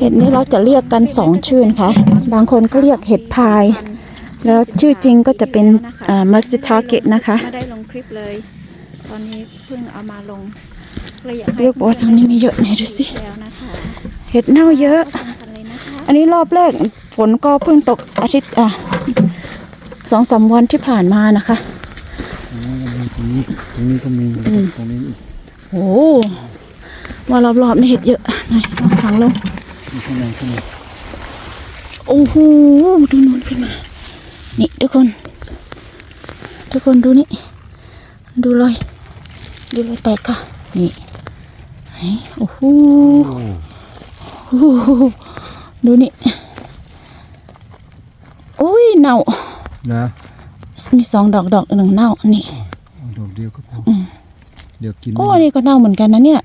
เห็ดนี้เราจะเรียกกันสองชื่อนะคะบางคนก็เรียกเห็ดพาย แล้วชื่อจริงก็จะเป็นมัสทาเกะนะคะไม่ได้ลงคลิปเลย ตอนนี้เพิ่งเอามาลงเลยอยากให้เรียกว่าทางนี้มีเยอะไหนดูสิแล้วนะคะเห็ดเน่าเยอะทำกันเลยนะคะอันนี้รอบแรกฝนก็เพิ่งตกอาทิตย์อะสองสามวันที่ผ่านมานะคะตรงนี้ตรงนี้ก็มีตรงนี้อีกโอ้มารอบๆนี่เห็ดเยอะไหนลองถังลงมี ข้างในข้างในโอ้โหดูนูนขึ้นมา นี่ทุกคน ทุกคนดูนี่ ดูรอยดูรอยแตกค่ะ นี่ไหนโอ้โหโอ้โหดูนี่อุ้ยเน่านะมีสองดอกดอกหนึ่งเน่านี่เอาดอกเดียวก็พออเดี๋ยวกินโอ้อันนี่ก็เน่าเหมือนกันนะเนี่ย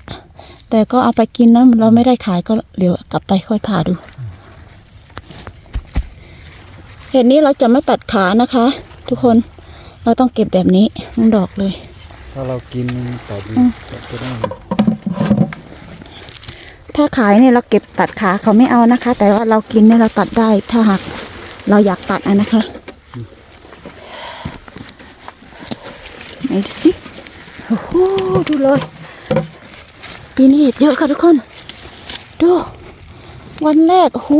แต่ก็เอาไปกินนะเราไม่ได้ขายก็เดี๋ยวกลับไปค่อยผ่าดู เห็ดนี้เราจะไม่ตัดขานะคะ ทุกคนเราต้องเก็บแบบนี้ทั้งดอกเลย ถ้าเรากินมันตัดตัดก็ได้ถ้าขายเนี่ยเราเก็บตัดขาเขาไม่เอานะคะ แต่ว่าเรากินเนี่ยเราตัดได้ถ้าหากเราอยากตัดอะนะคะไหนดูสิโอ้โหดูเลย ปีนี้เห็ดเยอะค่ะทุกคน ดู วันแรกโอ้โห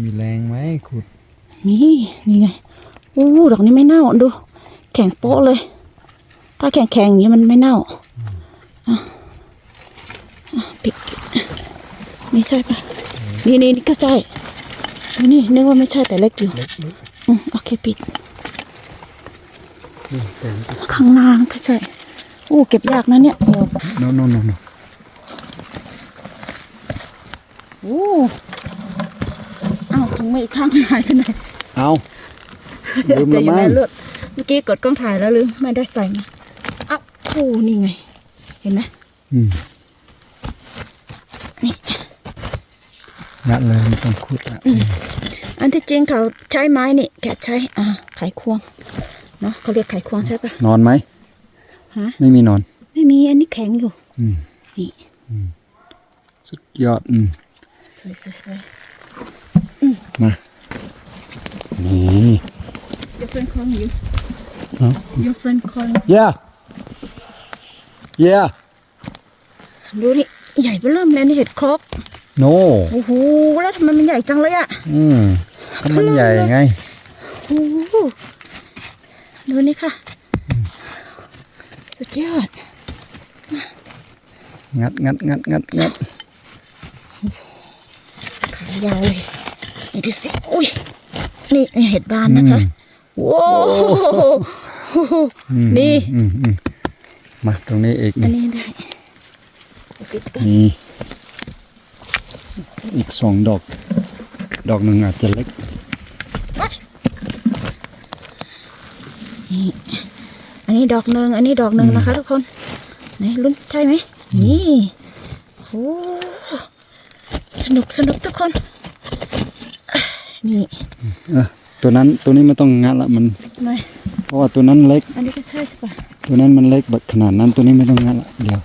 มีแรงไหมขุด นี่นี่ไงโอ้ดอกนี้ไม่เน่าดู แข็งโป๊ะเลย ถ้าแข็งแข็งๆอย่างนี้มันไม่เน่าอะอะปิดไม่ใช่ปะนี่นี่นี่ก็ใช่นี่นึกว่าไม่ใช่แต่เล็กอยู่ เล็กเล็กอืมโอเคปิด นี่แต่งข้างหน้าก็ใช่โอ้เก็บยากนะเนี่ยโอ้โน่โน่โน่โน่โอ้เอ้าถุงมืออีกข้างหายไปไหนเอาลืมจะละอยู่มั้ในงเลือดเมื่อกี้กดกล้องถ่ายแล้วลืมไม่ได้ใส่มาเอ้าโอ้นี่ไง เห็นไหมอืมนี่งัดเลยไม่ต้องขุดอะ อันที่จริงเขาใช้ไม้นี่แกะใช้ อ่าไขควงเนาะเขาเรียกไขควงใช่ปะนอนไหมฮะไม่มีนอน ไม่มีอันนี้แข็งอยู่อืมนี่สุดยอดอืมสวยสวยสวยมานี่ Your friend calling you เอ้า Your friend calling yeah yeah ดูนี่ใหญ่เบ้อเริ่มเลยนี่เห็ดครก no โอ้โหแล้วทำไมมันใหญ่จังเลยอะอืมก็มันใหญ่ไงโอ้โหดูนี่ค่ะ สุดยอด งัดงัดงัดงัดงัดขายาวเลยนี่ดูสิอุ้ยนี่นี่เห็ดบานนะคะว้าวนี่อืมอืมมาตรงนี้อีกอันนี่นี้ได้ปิดกันมี อีกสองดอก ดอกหนึ่งอาจจะเล็กอันนี้ดอกหนึ่งอันนี้ดอกหนึ่งนะคะ ทุกคนไหนลุ้นใช่ไหมนี่โอ้สนุกสนุกทุกคนอะนี่เออตัวนั้นตัวนี้ไม่ต้องงัดละมันไม่เพราะว่าตัวนั้นเล็ก อันนี้ก็ใช่ใช่ปะตัวนั้นมันเล็กแบบขนาดนั้นตัวนี้ไม่ต้องงัดละเดี๋ยว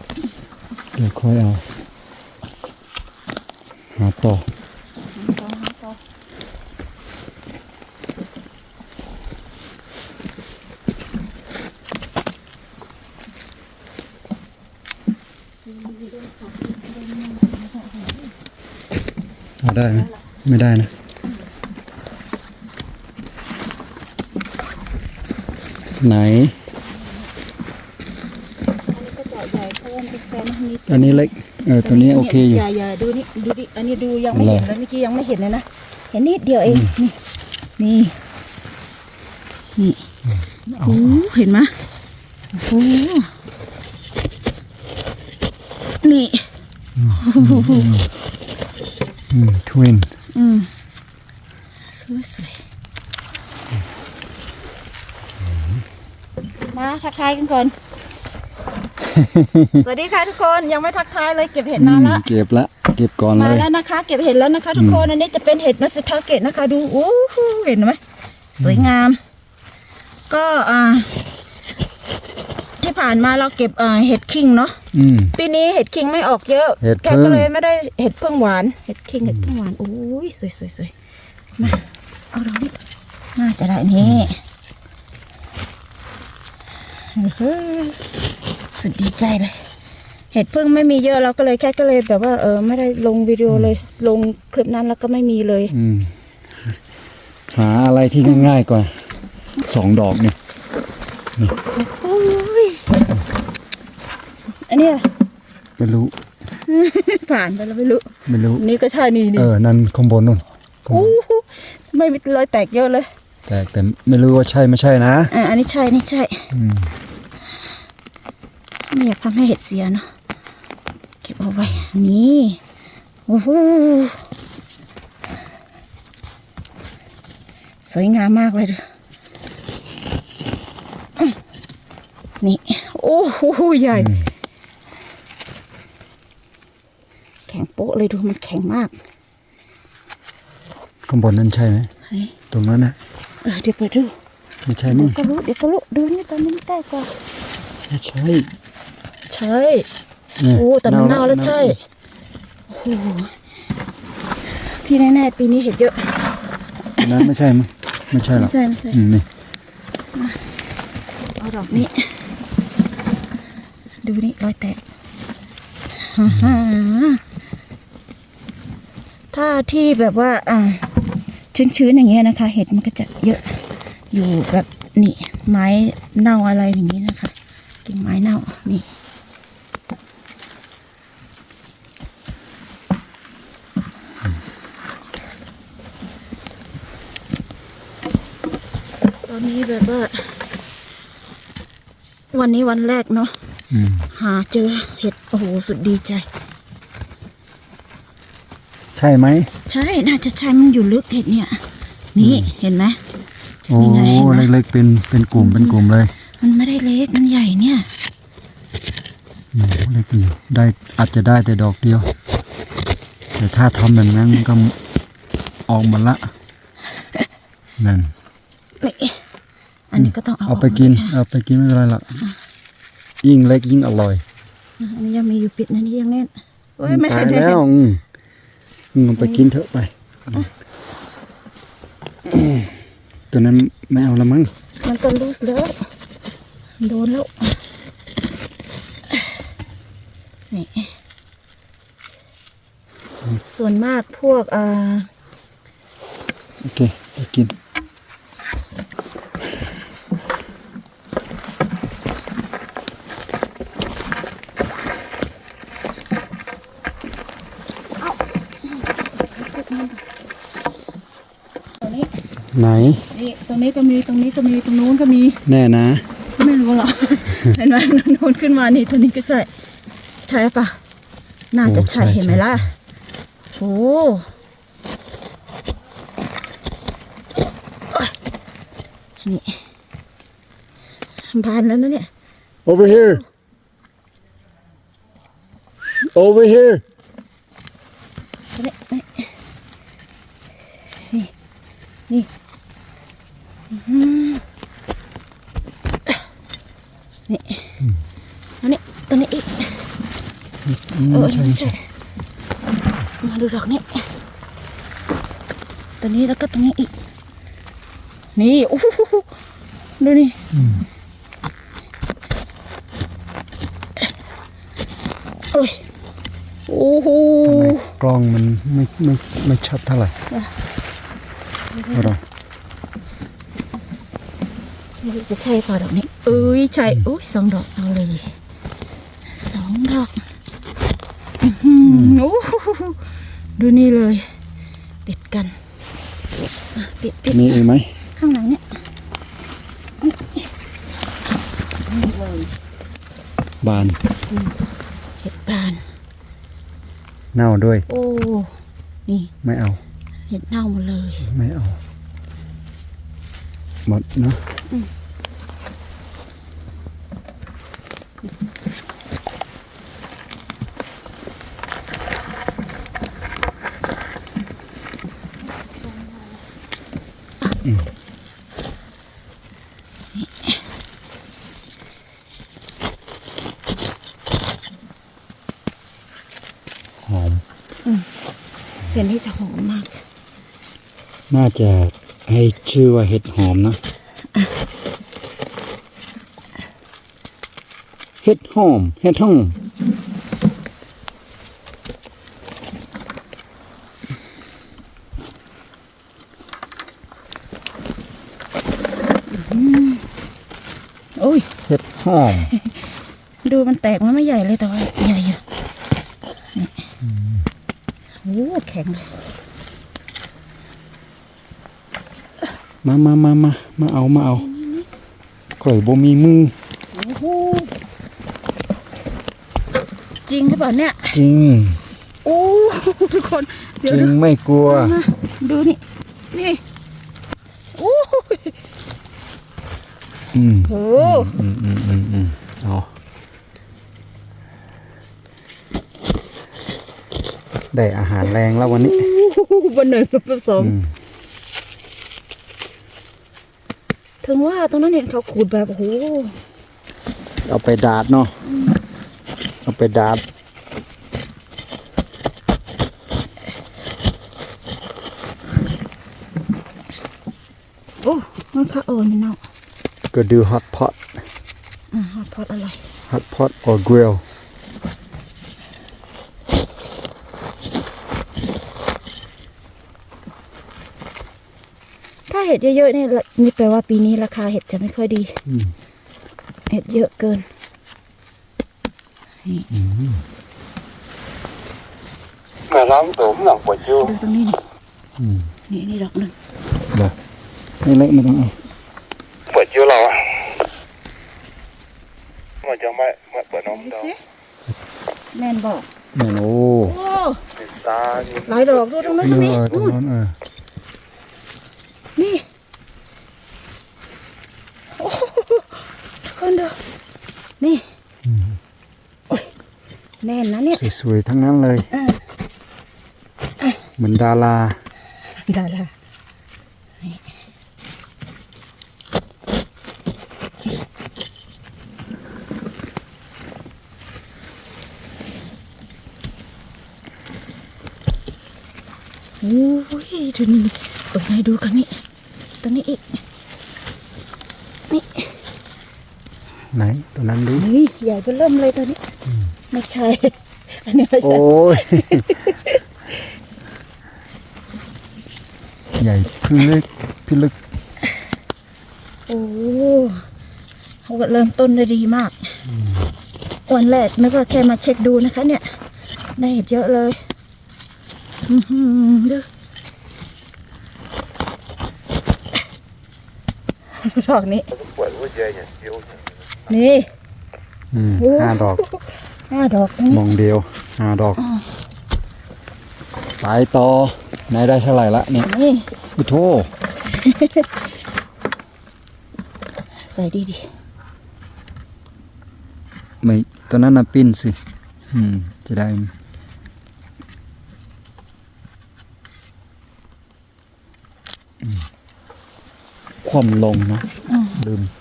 เดี๋ยวค่อยเอาหาต่อเอาได้ไหมไม่ได้นะไหนก็เจาะใหญ่เพราะว่ามันเป็นแซมมันมีอันนี้เล็ก เออตัวนี้โอเคอยู่อย่าอย่าดูนี่ดูดิอันนี้ดูยังไม่เห็นอะไรแล้วเมื่อกี้ยังไม่เห็นเลยนะเห็นนิดเดียวเองนี่นี่นี่โอ้เห็นไหมโอ้นี่อืมทวินอืมสวยสวยมาทักทายกันก่อน สวัสดีค่ะทุกคนยังไม่ทักทายเลยเก็บเห็ดนานละเก็บละ เก็บก่อนเลมายแล้วนะคะ เก็บเห็ดแล้วนะคะ ทุกคนอันนี้จะเป็นเห็ดมัสทาเกตนะคะดูโอ้โหเห็นไหมสวยงาม ก็อ่าผ่านมาเราเก็บเอ่อเห็ดคิงเนาะอืมปีนี้เห็ดคิงไม่ออกเยอะเห็ดแกพึ่งก็เลยไม่ได้เห็ดเพิ่งหวานเห็ดคิงเห็ดเพิ่งหวานโอ้ยสวยสวยสวยมาเอาดอกนี้น่าจะได้นี่เฮ้ย สุดดีใจเลย เห็ดเพิ่งไม่มีเยอะเราก็เลยแค่ก็เลยแบบว่าเออไม่ได้ลงวิดีโอเลย ลงคลิปนั้นแล้วก็ไม่มีเลย อืมหาอะไรที่ง่ายๆก่อนสองดอกเนี่ยโอ้ยอันเนี้ยไม่รู้ ผ่านไปแล้วไม่รู้ ไม่รู้ นี่ก็ใช่นี่นี่เออ นั่นข้างบนนู่นข้างบโอ้นโหไม่มีรอยแตกเยอะเลย แต่แต่ไม่รู้ว่าใช่ไม่ใช่นะ อ่าอันนี้ใช่นี่ใช่ อืม ไม่อยากทำให้เห็ดเสียเนาะเก็บเอาไว้นี่โอ้โหสวยงามมากเลยเด้ออื้อนี่ โอ้โหใหญ่ แข็งโป๊ะเลยดูมันแข็งมาก ข้างบนนั่นใช่ไหมเฮ้ยตรงนั้นนะเออเดี๋ยวไปดู ไม่ใช่เดี๋ยนี่วก็รู้เดี๋ยวก็รู้ดูนี่ตอนนี้มันใกล้กว่าไม่ใช่ ใช่เนี่ยโอ้แต่มันเน่าแล้วใช่โอ้โหที่แน่ๆปีนี้เห็ดเยอะอันนั้นไม่ใช่มั้งไม่ใช่หรไม่อกใช่ไม่ใช่อืมนี่เอาดอกนี้ ดูนี่รอยแตกฮ่าฮ่าถ้าที่แบบว่า อ่า ชื้นๆอย่างเงี้ยนะคะ เห็ดมันก็จะเยอะอยู่แบบนี่ไม้เน่าอะไรอย่างนี้นะคะกิ่งไม้เน่านี่ ตอนนี้แบบว่าวันนี้วันแรกเนาะอืมหาเจอเห็ด โอ้โห สุดดีใจ ใช่ไหม ใช่ น่าจะใช่มันอยู่ลึกเห็ดเนี่ย นี่เห็นไหมโอ้นี่ไงเห็นไหมเล็กๆเป็นเป็นกลุ่มเป็นกลุ่มเลย มันไม่ได้เล็กมันใหญ่เนี่ยโอ้เล็กอยู่ได้อาจจะได้แต่ดอกเดียว แต่ถ้าทำแบบนั้นมันก็ออกหมดละนั่นนี่ อันนี้ก็ต้องเอาเอาไปกิน เอาไปกินไม่เป็นไรหรอกยิ่งเล็กยิ่งอร่อย อันนี้ยังมีอยู่ปิดนะนี่ยังแน่นโอ้ยไม่ตายได้แล้วอืมอืมเอาไปกินเถอะไป ตัวนั้นไม่เอาละมั้ง มันก็ลูสแล้วโดนแล้ว นี่ ส่วนมากพวกอ่า โอเคไปกิน ไหน นี่ตรงนี้ก็มีตรงนี้ก็มีตรงนู้นก็มี แน่นะ ไม่รู้หรอก เห็นไหมโน้นขึ้นมานี่ตัวนี้ก็ใช่ ใช่ปะน่าจะใช่เห็นไหมล่ะโอ้นี่บานแล้วนะเนี่ย over here over here ตัวนี้นี่นี่อื้อหือนี่อันนี้ตัวนี้อีก อืม เออ ไม่ใช่ไม่ไม่ใช่ใช่ มาดูดอกนี้ตัวนี้แล้วก็ตรงนี้อีก นี่โอ้โหดูนี่เอ้ยโอ้โหทำไมกล้องมันไม่ไม่ไม่ชัดเท่าไหร่เอาดอกไม่รู้จะใช่เปล่าดอกนี้เอ้ยใช่โอ้ยสองดอกเอาเลยสองดอกอื้อหือ โอ้โหดูนี่เลย ติดกันอะติดติดมีอีกไหมข้างหลังเนี่ยบานเห็ดบาน เน่าด้วย โอ้นี่ไม่เอา เห็ดเน่าหมดเลย ไม่เอาหมดเนอะ เห็ นที่จะหอมมาก น่าจะให้ชื่อว่าเห็ดหอมนะ เห็ดหอม เห็ดหอมโอ้ย เห็ดหอม ดูมันแตกมันไม่ใหญ่เลยแต่ว่าใหญ่อยู่นี่โอ้ แข็งเลยมามามามามาเอามาเอาข่อยบ่มีมือโอ้โหจริงหรือเปล่าเนี่ย จริงโอ้ทุกคนเดี๋ยวจริดูงไม่กลัวมาดูนี่ นี่โอ้ยอืมโหอืมอืมอืมอืมเอา ได้อาหารแรงแล้ววันนี้บนหนึ่งกับสองอืมถึงว่าตรงนั้นเห็นเขาขูดแบบโอ้โหเอาไปดาดเนาะเอาไปดาดโอ้มันพระโอนนี่เนาะก็ดูฮอตพอตอ่าฮอตพอตอะไรฮอตพอต or grill ถ้าเห็ดเยอะๆนี่ละนี่แปลว่าปีนี้ราคาเห็ดจะไม่ค่อยดีอืมเห็ดเยอะเกิน mà lắm tổm lòng của chú ดูตรงนี้นี่อืมนี่นี่ดอกหนึ่งเดี๋ยวไม่เล็กไม่ต้องเอา của chú lâu à mà cho mẹ mẹ bữa nó ดู đâu สิแม่นบอกแม่นโอ้โอ้ thì ta như หลายดอกดูตรงนั้นเอก็มีอตรงนู่นนั้นเออ นี่โอ้โหทุกค นดูนี่โอ้ยแน่นนะเนี่ยสวยๆทั้งนั้นเลยเออเหมือนดาราดารานี่โอ้ยดูนี่เปิดให้ดูกันนี่ตัวนี้อีกนี่ ไหนตัวนั้นดูนี่ใหญ่เบิ่มเริ่มเลยตัวนี้ไม่ใช่ อันนี้ไม่โอ้ใช่ยใหญ่พี่ลึกพี่ลึกโอ้เขาก็เริ่มต้นได้ดีมากวันแรกนึกว่าแค่มาเช็คดูนะคะ เนี่ย ได้เห็ดเยอะเลยอื้อหือดูดอกนี้ quậy của dây nhỉ chú นี่อืมโอ้ห้าดอกห้าดอกตรงนี้มองเดียวห้าดอกไปต่อไหนได้เท่าไหร่ละเนี่ยนี่อุโทใส่ดีดีไม่ตัวนั้นน่ะปิ้นสิ อืม จะได้อืมความลงนะลืมโอ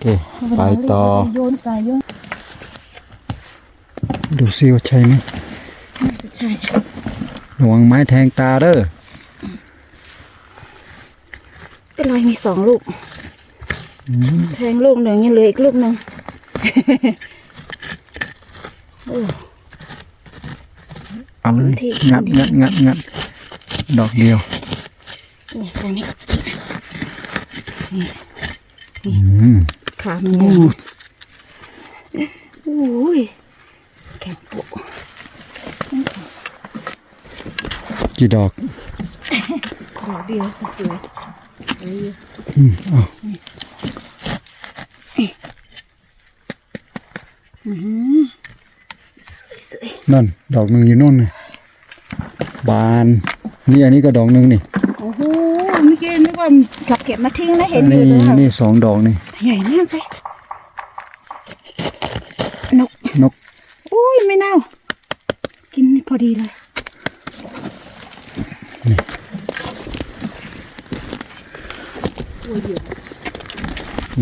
เคๆไปต่อ โยนใส่โยนดูซิว่าใช่ไหมน่าจะใช่ระวังไม้แทงตาเด้อเป็นไรมีสองลูก แทงลูกหนึ่งยังเหลืออีกลูกหนึ่งโอ้เอาเลยที่งัดงัดงัดงัดดอกเดียวนี่ทางนี้อืม ขามันยาวโอ้ยแข็งปุกี่ดอกขอเดียวก็สวยอืมเอาสวยสวยนั่น ดอกหนึ่งอยู่นู่นน่ะบาน นี่อันนี้ก็ดอกหนึ่งนี่ โอ้โหเมื่อกี้นึกว่าจับเก็บมาทิ้งแล้วเห็นอยู่นี่เลยนี่สองดอกนี่ ใหญ่มากเลยนกนกโอ้ยไม่เน่า กินพอดีเลย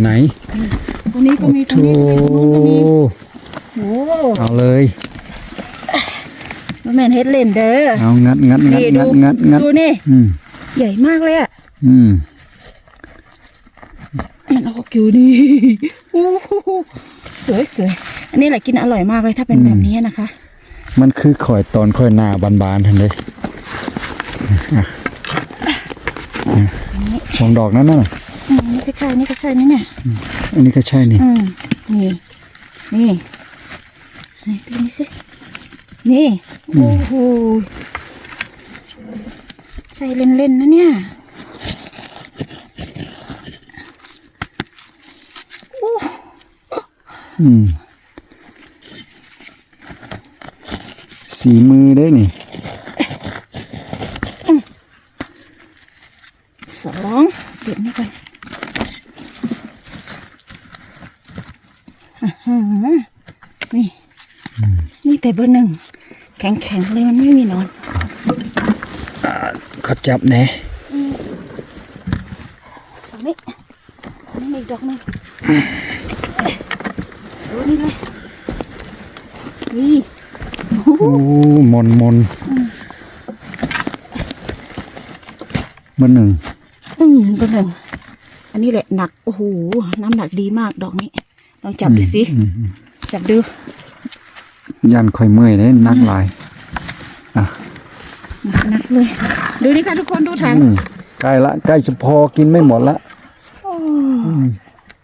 ไหนตรงนี้ก็มีตรโธงนี้ก็มีตรงนู้นก็มีโอ้เอาเลยโว่าแม่นเฮ็ดเล่นเด้อเอางัดงัดงัดนี่งัดูดงัดงัดดูนี่อืมใหญ่มากเลยอะอืม มันออกอยู่นี่โอ้โหสวยสวยอันนี้แหละกินอร่อยมากเลยถ้าเป็นแบบนี้นะคะ มันคือข่อยตอนข่อยหน้าบานๆทันเลยอะอะสองดอกนั้นน่ะอืมนี่ก็ใช่นี่ก็ใช่นี่เนี่ยอันนี้ก็ใช่นี่อืมนี่นี่นี่ดูนี่สินี่โอ้โหใช่เล่นๆนะเนี่ย อืม สีมือได้นี่สองเก็บนี่ก่อนอื้อหือนี่นี่แต่เบอร์หนึ่ง แข็งแข็งๆเลยมันไม่มีหนอนเขาจับแหน่ตรงนี้อันนี้มีอีกดอกหนึงดูนี่เลยนี่ โอ้ม นมนเบอร์หนึ่ง อืมเบอร์หนึ่ง อันนี้แหละหนัก โอ้โห น้ำหนักดีมากดอกนี้ ลองจับดูสิ จับดู ยันข่อยเมื่อยเลยนักหลายหนักหนักเลย ดูนี่ค่ะทุกคนดูถังอืมใกล้ละใกล้จะพอกินไม่หมดละ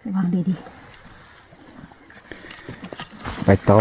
ระวังดีดีไปต่อ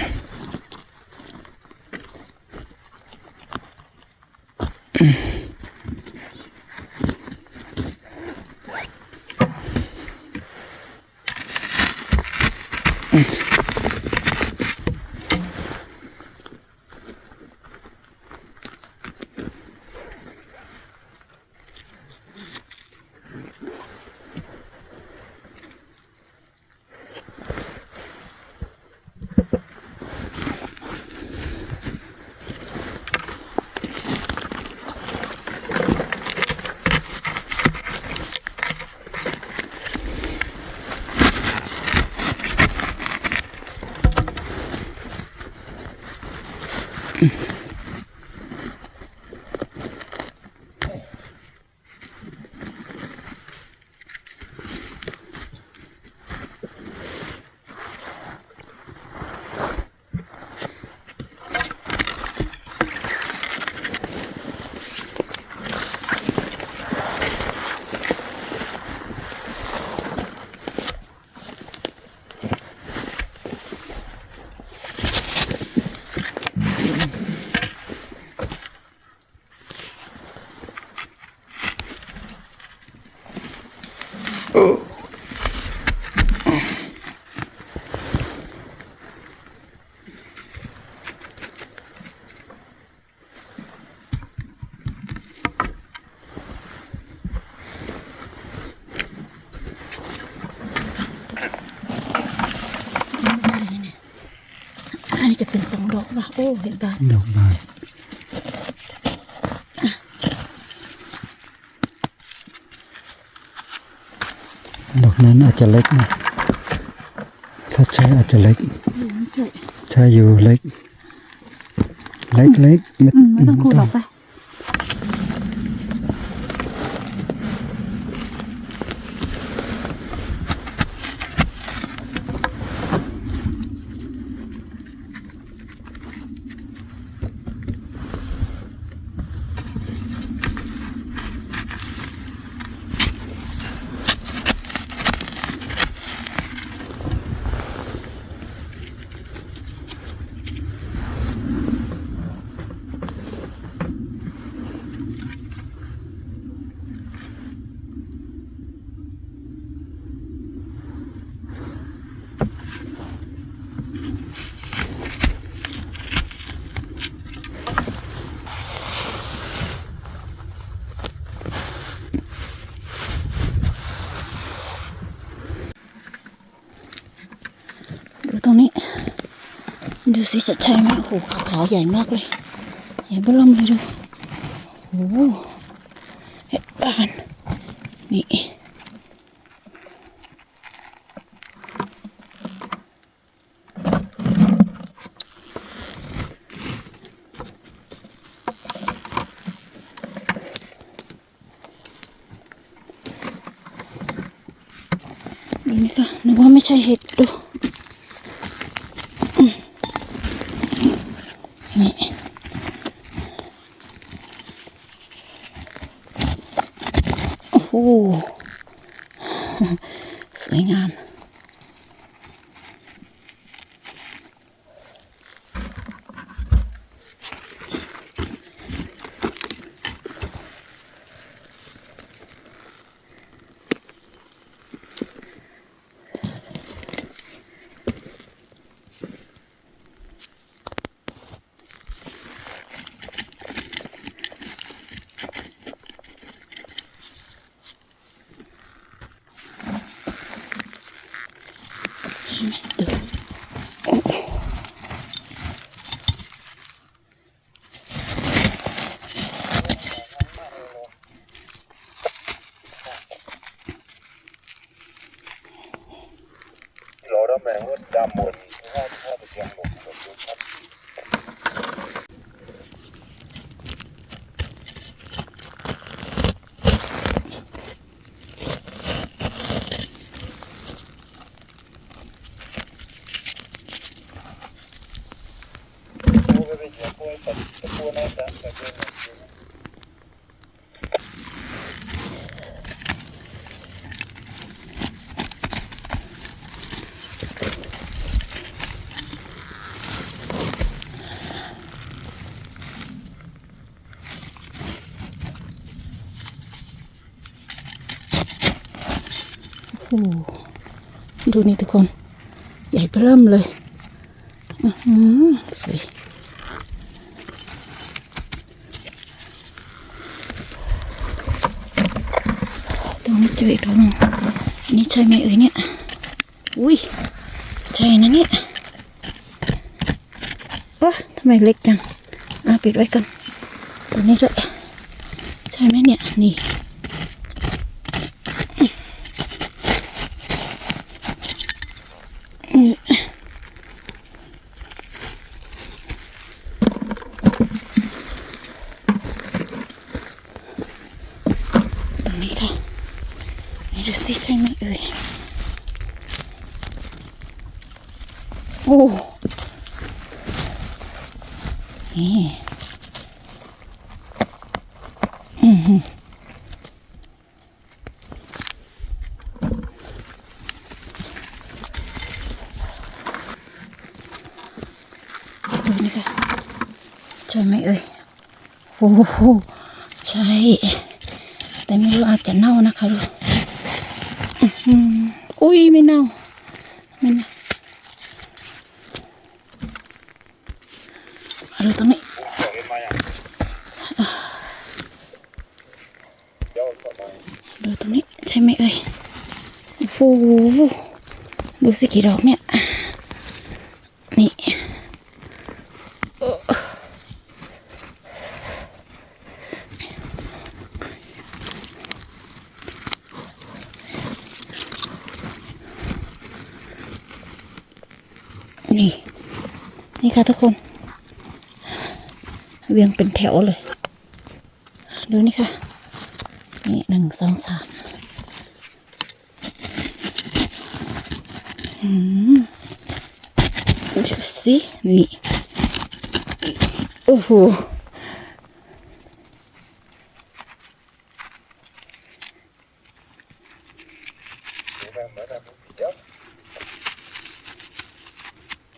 นนี้จะเป็นสองดอกว่ะโอ้เห็นปะดอกบานดอกนั้นอาจจะเล็กนะ ถ้าใช่อาจจะเล็กไม่ใช่ใช่อยู่เล็ก เล็กเล็กไม่อืมไม่ต้องคูดหรอกไป ดูสิจะใช่ไหมโอ้โหขาวใหญ่มากเลย ใหญ่เบล้มเลยดูโอ้โหเห็ดบานนี่ดูนี่ค่ะนึกว่าไม่ใช่เห็ดดู โอ้โหสวยงามเราได้แมงว่าดำหมดห้าห้าตะเกียงหมดหมดทุกครับ โอ้โห ดูนี่ทุกคน ใหญ่เริ่มเลยอือหือสวยตรงนี้เจออีกตัวหนึงอันนี่ใช่ไหมเอ่ยเนี่ยอุ้ยใช่นะเนี่ยเออทำไมเล็กจังอะปิดไว้กันตัวนี้ด้วยใช่ไหมเนี่ยนี่ ตรงนี้ค่ะนี่ดูสิใช่ไหมเอ่ย โอ้ นี่อือหือ ดูนี่ค่ะใช่ไหมเอ่ยโอ้โหใช่ แต่ไม่รู้อาจจะเน่านะคะลูกอุ้ยไม่เน่าไม่เน่ามาดูตรงนี้ดูตรงนี้ใช่ไหมเอ่ยโอ้โหดูสิกี่ดอกเนี่ย นี่ นี่ นี่ค่ะทุกคน เวียงเป็นแถวเลย ดูนี่ค่ะ นี่หนึ่งสองสามอืมดูสินี่ โอ้โห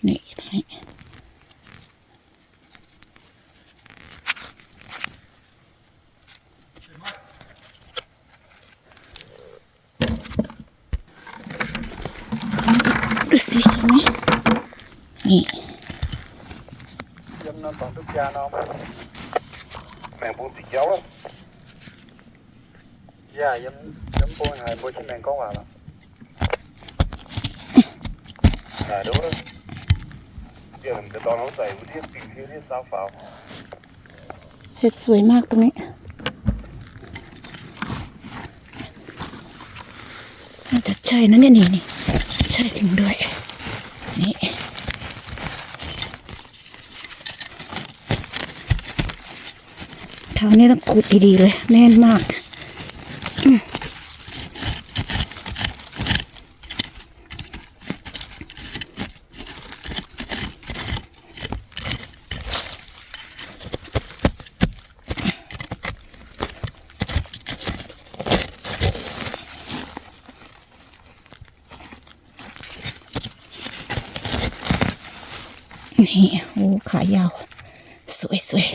นี่ตรงนี้ ดูสิใช่ไหมนี่ ยำน้ำตองทุกอย่างน้องแมงปูสีเขียวอะย่ายำยำปูหายปูชิ้นแมงก้องหวานละหายดูเลย เดี๋ยวตอนเราใส่วุ้นที่ปิ่งที่ที่ซาฟ้าเห็ดสวยมากตรงนี้น่าจะใช่นะเนี่ยนี่นี่ใช่จริงด้วย นี่เท้านี่ต้องขูดดีๆเลย แน่นมากอืม นี่โอ้ขายาว สวยสวย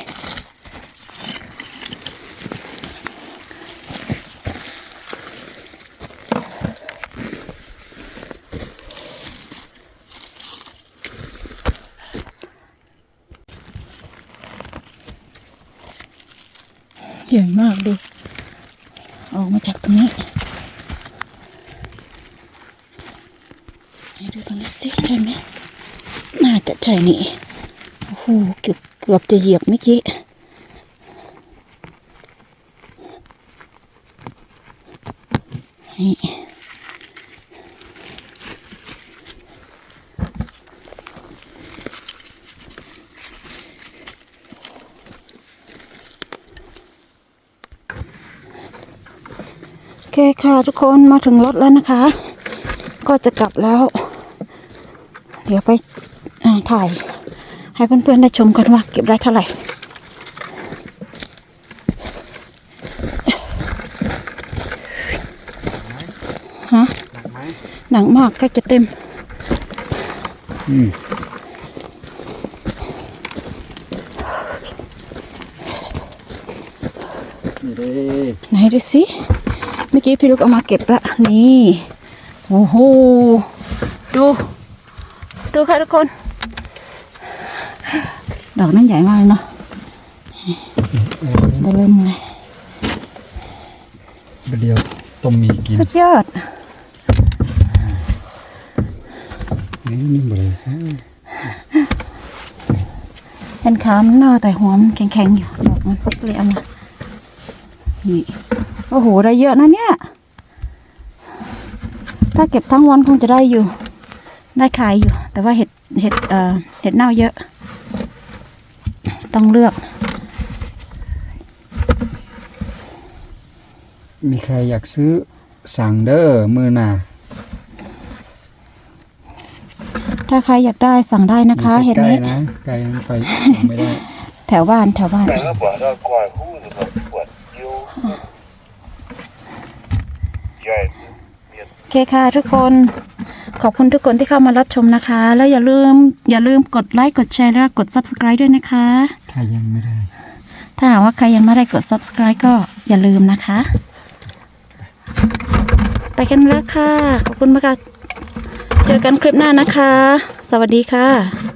ให ญ่มากดู ออกมาจากตรงนี้ให้ดูตรงนี้สิใช่ไหมน่าจะใช่นี่โอ้โหเกือบเกือบจะเหยียบเมื่อกี้ นี่โอเคค่ะ ทุกคนมาถึงรถแล้วนะคะ ก็จะกลับแล้ว เดี๋ยวไปอ่าถ่าย ให้เพื่อนๆได้ชมกันว่าเก็บได้เท่าไหร่ฮะหนังมากใกล้จะเต็ม อืมนี่เด้ไหนดูสิเมื่อกี้พี่ลูกเอามาเก็บละนี่โอ้โหดู ดูค่ะทุกคน ดอกนั้นใหญ่มากเลยเนาะไปเริ่มเลยเดียวต้มมีกินสุดยอดนี่นี่บ่เลยครับเห็นขามันเน่าแต่หัวมันแข็งๆอยู่ดอกมันก็เลยเอามานี่ โอ้โห ได้เยอะนะเนี่ย ถ้าเก็บทั้งวันคงจะได้อยู่ ได้ขายอยู่ แต่ว่าเห็ด เห็ด เอ่อ เห็ดเน่าเยอะ ต้องเลือก มีใครอยากซื้อสั่งเด้อมือหน่ะถ้าใครอยากได้สั่งได้นะคะ เห็ดใกล้นี้ๆนะไกลไปสั่งไม่ได้ แถวบ้านแถวบ้าน แต่ก็บอกว่าก่อนหู้นะครับปวดยิ้วใหญ่เมียน โอเคค่ะทุกคนขอบคุณทุกคนที่เข้ามารับชมนะคะ แล้วอย่าลืมอย่าลืมกดไลค์กดแชร์และกด subscribe ด้วยนะคะ ใครยังไม่ได้ ถ้าหากว่าใครยังไม่ได้กด subscribe ก็อย่าลืมนะคะ ไปกันแล้วค่ะ ขอบคุณมากค่ะเจอกันคลิปหน้านะคะ สวัสดีค่ะ